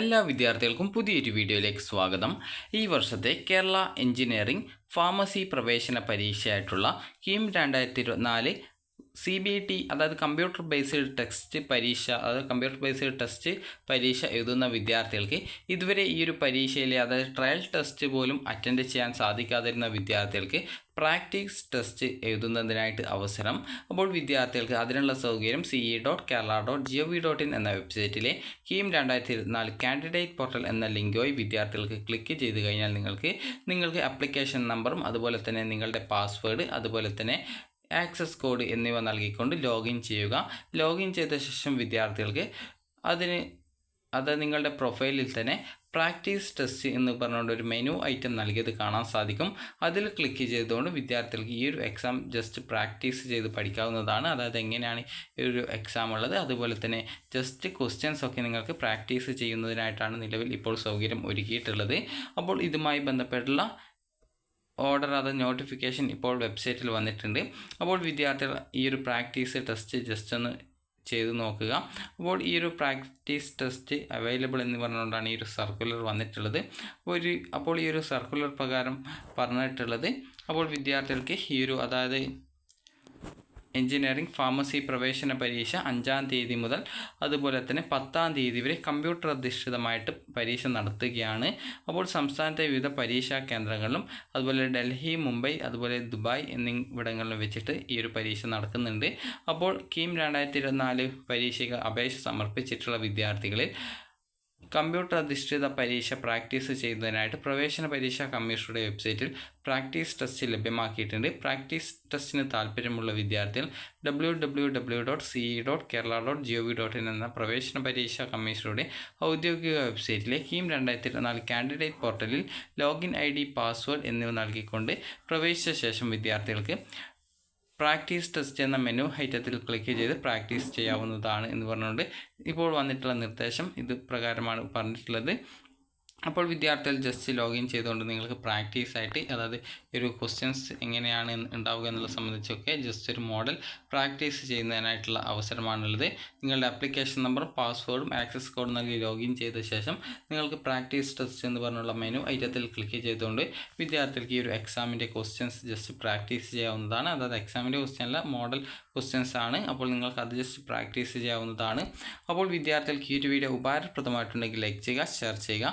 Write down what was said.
എല്ലാ വിദ്യാർത്ഥികൾക്കും പുതിയൊരു വീഡിയോയിലേക്ക് സ്വാഗതം. ഈ വർഷത്തെ കേരള എഞ്ചിനീയറിംഗ് ഫാർമസി പ്രവേശന പരീക്ഷയായിട്ടുള്ള കീം രണ്ടായിരത്തി ഇരുപത്തിനാല് സി ബി ടി അതായത് കമ്പ്യൂട്ടർ ബേസ്ഡ് ടെസ്റ്റ് പരീക്ഷ അതായത് കമ്പ്യൂട്ടർ ബേസ്ഡ് ടെസ്റ്റ് പരീക്ഷ എഴുതുന്ന വിദ്യാർത്ഥികൾക്ക് ഇതുവരെ ഈ ഒരു പരീക്ഷയിലെ അതായത് ട്രയൽ ടെസ്റ്റ് പോലും അറ്റൻഡ് ചെയ്യാൻ സാധിക്കാതിരുന്ന വിദ്യാർത്ഥികൾക്ക് പ്രാക്ടീസ് ടെസ്റ്റ് എഴുതുന്നതിനായിട്ട് അവസരം. അപ്പോൾ വിദ്യാർത്ഥികൾക്ക് അതിനുള്ള സൗകര്യം C E dot Kerala dot G O V dot in എന്ന വെബ്സൈറ്റിലെ കീം രണ്ടായിരത്തി ഇരുപത്തിനാല് കാൻഡിഡേറ്റ് പോർട്ടൽ എന്ന ലിങ്ക് വഴി വിദ്യാർത്ഥികൾക്ക് ക്ലിക്ക് ചെയ്ത് കഴിഞ്ഞാൽ നിങ്ങൾക്ക് നിങ്ങൾക്ക് അപ്ലിക്കേഷൻ നമ്പറും അതുപോലെ തന്നെ നിങ്ങളുടെ പാസ്വേഡ് അതുപോലെ തന്നെ ആക്സസ് കോഡ് എന്നിവ നൽകിക്കൊണ്ട് ലോഗിൻ ചെയ്യുക. ലോഗിൻ ചെയ്ത ശേഷം വിദ്യാർത്ഥികൾക്ക് അതിന് അത് നിങ്ങളുടെ പ്രൊഫൈലിൽ തന്നെ പ്രാക്ടീസ് ടെസ്റ്റ് എന്ന് പറഞ്ഞുകൊണ്ട് ഒരു മെനു ഐറ്റം നൽകിയത് കാണാൻ സാധിക്കും. അതിൽ ക്ലിക്ക് ചെയ്തുകൊണ്ട് വിദ്യാർത്ഥികൾക്ക് ഈ ഒരു എക്സാം ജസ്റ്റ് പ്രാക്ടീസ് ചെയ്ത് പഠിക്കാവുന്നതാണ്. അതായത് എങ്ങനെയാണ് ഈ ഒരു എക്സാം ഉള്ളത്. അതുപോലെ തന്നെ ജസ്റ്റ് ക്വസ്റ്റ്യൻസ് ഒക്കെ നിങ്ങൾക്ക് പ്രാക്ടീസ് ചെയ്യുന്നതിനായിട്ടാണ് നിലവിൽ ഇപ്പോൾ സൗകര്യം ഒരുക്കിയിട്ടുള്ളത്. അപ്പോൾ ഇതുമായി ബന്ധപ്പെട്ടുള്ള ഓർഡർ അത് നോട്ടിഫിക്കേഷൻ ഇപ്പോൾ വെബ്സൈറ്റിൽ വന്നിട്ടുണ്ട്. അപ്പോൾ വിദ്യാർത്ഥികൾ ഈ ഒരു പ്രാക്ടീസ് ടെസ്റ്റ് ജസ്റ്റ് ഒന്ന് ചെയ്ത് നോക്കുക. അപ്പോൾ ഈ ഒരു പ്രാക്ടീസ് ടെസ്റ്റ് അവൈലബിൾ എന്ന് പറഞ്ഞുകൊണ്ടാണ് ഈ ഒരു സർക്കുലർ വന്നിട്ടുള്ളത്. ഒരു അപ്പോൾ ഈ ഒരു സർക്കുലർ പ്രകാരം പറഞ്ഞിട്ടുള്ളത്. അപ്പോൾ വിദ്യാർത്ഥികൾക്ക് ഈ ഒരു അതായത് എഞ്ചിനീയറിംഗ് ഫാർമസി പ്രവേശന പരീക്ഷ അഞ്ചാം തീയതി മുതൽ അതുപോലെ തന്നെ പത്താം തീയതി വരെ കമ്പ്യൂട്ടർ അധിഷ്ഠിതമായിട്ട് പരീക്ഷ നടത്തുകയാണ്. അപ്പോൾ സംസ്ഥാനത്തെ വിവിധ പരീക്ഷാ കേന്ദ്രങ്ങളിലും അതുപോലെ ഡൽഹി മുംബൈ അതുപോലെ ദുബായ് എന്നിവിടങ്ങളിലും വെച്ചിട്ട് ഈ ഒരു പരീക്ഷ നടക്കുന്നുണ്ട്. അപ്പോൾ കീം രണ്ടായിരത്തി ഇരുപത്തിനാല് പരീക്ഷയ്ക്ക് അപേക്ഷ സമർപ്പിച്ചിട്ടുള്ള വിദ്യാർത്ഥികളിൽ കമ്പ്യൂട്ടർ അധിഷ്ഠിത പരീക്ഷ പ്രാക്ടീസ് ചെയ്യുന്നതിനായിട്ട് പ്രവേശന പരീക്ഷാ കമ്മീഷണറുടെ വെബ്സൈറ്റിൽ പ്രാക്ടീസ് ടെസ്റ്റ് ലഭ്യമാക്കിയിട്ടുണ്ട്. പ്രാക്ടീസ് ടെസ്റ്റിന് താല്പര്യമുള്ള വിദ്യാർത്ഥികൾ W W W dot C E dot Kerala dot G O V dot in എന്ന പ്രവേശന പരീക്ഷാ കമ്മീഷണറുടെ ഔദ്യോഗിക വെബ്സൈറ്റിലെ കീം രണ്ടായിരത്തി ഇരുപത്തിനാല് കാൻഡിഡേറ്റ് പോർട്ടലിൽ ലോഗിൻ ഐ ഡി പാസ്വേഡ് എന്നിവ നൽകിക്കൊണ്ട് പ്രവേശിച്ച ശേഷം വിദ്യാർത്ഥികൾക്ക് പ്രാക്ടീസ് ടെസ്റ്റ് എന്ന മെനു ഐറ്റത്തിൽ ക്ലിക്ക് ചെയ്ത് പ്രാക്ടീസ് ചെയ്യാവുന്നതാണ് എന്ന് പറഞ്ഞുകൊണ്ട് ഇപ്പോൾ വന്നിട്ടുള്ള നിർദ്ദേശം ഇത് പ്രകാരമാണ് പറഞ്ഞിട്ടുള്ളത്. അപ്പോൾ വിദ്യാർത്ഥികൾ ജസ്റ്റ് ലോഗിൻ ചെയ്തുകൊണ്ട് നിങ്ങൾക്ക് പ്രാക്ടീസ് ആയിട്ട് അതായത് ഒരു ക്വസ്റ്റ്യൻസ് എങ്ങനെയാണ് ഉണ്ടാവുക എന്നുള്ളത് സംബന്ധിച്ചൊക്കെ ജസ്റ്റ് ഒരു മോഡൽ പ്രാക്ടീസ് ചെയ്യുന്നതിനായിട്ടുള്ള അവസരമാണുള്ളത്. നിങ്ങളുടെ അപ്ലിക്കേഷൻ നമ്പർ പാസ്വേഡും ആക്സസ് കോഡ് നൽകി ലോഗിൻ ചെയ്ത ശേഷം നിങ്ങൾക്ക് പ്രാക്ടീസ് ടെസ്റ്റ് എന്ന് പറഞ്ഞുള്ള മെനു ഐറ്റത്തിൽ ക്ലിക്ക് ചെയ്തുകൊണ്ട് വിദ്യാർത്ഥികൾക്ക് ഈ ഒരു എക്സാമിന്റെ ക്വസ്റ്റ്യൻസ് ജസ്റ്റ് പ്രാക്ടീസ് ചെയ്യാവുന്നതാണ്. അതായത് എക്സാമിന്റെ ക്വസ്റ്റ്യൻ അല്ല മോഡൽ ക്വസ്റ്റ്യൻസ് ആണ്. അപ്പോൾ നിങ്ങൾക്ക് അത് ജസ്റ്റ് പ്രാക്ടീസ് ചെയ്യാവുന്നതാണ്. അപ്പോൾ വിദ്യാർത്ഥികൾക്ക് ഈ ഒരു വീഡിയോ ഉപകാരപ്രദമായിട്ടുണ്ടെങ്കിൽ ലൈക്ക് ചെയ്യുക ഷെയർ ചെയ്യുക.